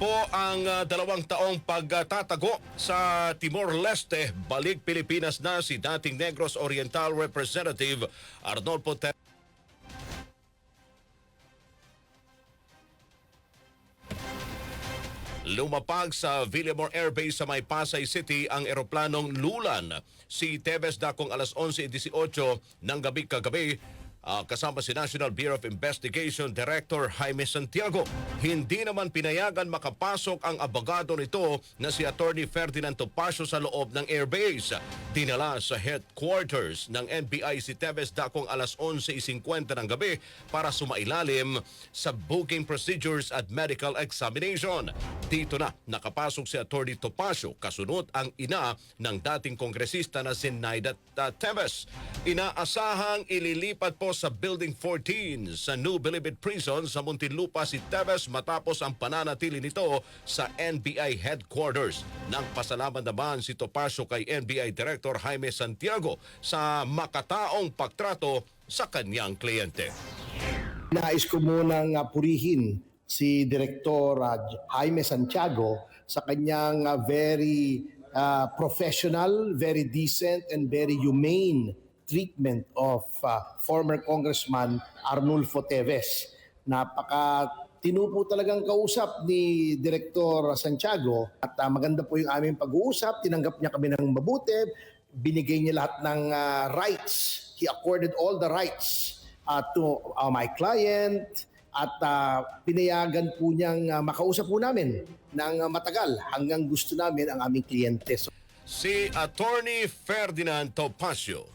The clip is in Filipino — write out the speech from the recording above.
po ang ah, dalawang taong pagtatago sa Timor-Leste. Balik Pilipinas na si dating Negros Oriental Representative Arnolfo Te- Lumapag sa Villamor Air Base sa May Pasay City ang eroplanong Lulan. Si Tevez Dakong alas 11.18 ng gabi kagabi ah, kasama si National Bureau of Investigation Director Jaime Santiago. Hindi naman pinayagan makapasok ang abogado nito na si Attorney Ferdinand Topacio sa loob ng airbase. Dinala sa headquarters ng NBI si Tevez Dakong alas 11.50 ng gabi para sumailalim sa booking procedures at medical examination. Dito na nakapasok si Attorney Topacio kasunod ang ina ng dating kongresista na si Naida uh, Teves. Inaasahang ililipat po sa Building 14 sa New Bilibid Prison sa Muntinlupa si Teves matapos ang pananatili nito sa NBI headquarters. Nang pasalamat naman si Topacio kay NBI Director Jaime Santiago sa makataong pagtrato sa kanyang kliyente. Nais ko munang uh, purihin si Direktor uh, Jaime Santiago sa kanyang uh, very uh, professional, very decent, and very humane treatment of uh, former Congressman Arnulfo Teves. Napaka tinupo talagang kausap ni Direktor Santiago at uh, maganda po yung aming pag-uusap. Tinanggap niya kami ng mabuti. Binigay niya lahat ng uh, rights. He accorded all the rights uh, to uh, my client at uh, pinayagan po niyang uh, makausap po namin ng matagal hanggang gusto namin ang aming kliyente. So, Si Attorney Ferdinand Topacio.